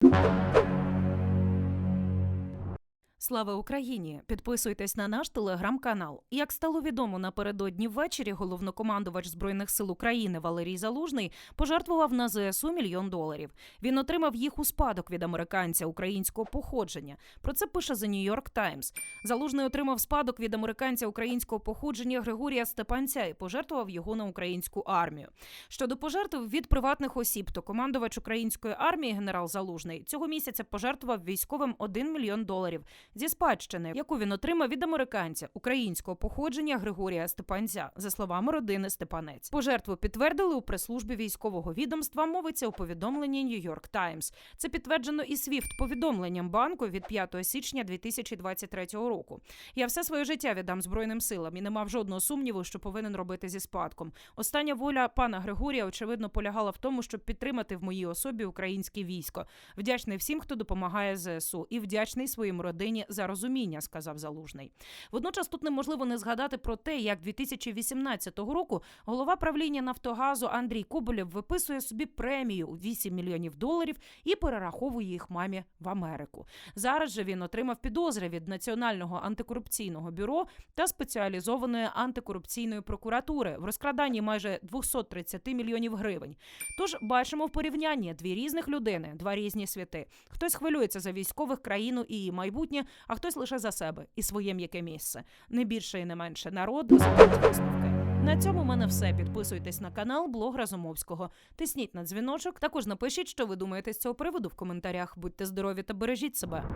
you. Слава Україні! Підписуйтесь на наш телеграм-канал. Як стало відомо напередодні ввечері, головнокомандувач збройних сил України Валерій Залужний пожертвував на ЗСУ мільйон доларів. Він отримав їх у спадок від американця українського походження. Про це пише The New York Times. Залужний отримав спадок від американця українського походження Григорія Степанця і пожертвував його на українську армію. Щодо пожертв від приватних осіб, то командувач української армії генерал Залужний цього місяця пожертвував військовим 1 мільйон доларів зі спадщини, яку він отримав від американця українського походження Григорія Степанця, за словами родини Степанець. Пожертву підтвердили у прес-службі військового відомства. Мовиться у повідомленні York Times. Це підтверджено і свіфт повідомленням банку від 5 січня 2023 року. Я все своє життя віддам збройним силам і не мав жодного сумніву, що повинен робити зі спадком. Остання воля пана Григорія очевидно полягала в тому, щоб підтримати в моїй особі українське військо. Вдячний всім, хто допомагає ЗСУ, і вдячний своїм родині за розуміння, сказав Залужний. Водночас тут неможливо не згадати про те, як 2018 року голова правління Нафтогазу Андрій Коболєв виписує собі премію у 8 мільйонів доларів і перераховує їх мамі в Америку. Зараз же він отримав підозри від Національного антикорупційного бюро та спеціалізованої антикорупційної прокуратури в розкраданні майже 230 мільйонів гривень. Тож бачимо в порівнянні дві різних людини, два різні світи. Хтось хвилюється за військових країну і її майбутнє, а хтось лише за себе і своє м'яке місце. Не більше і не менше народ висновки. На цьому в мене все. Підписуйтесь на канал Блог Разумовського. Тисніть на дзвіночок. Також напишіть, що ви думаєте з цього приводу в коментарях. Будьте здорові та бережіть себе.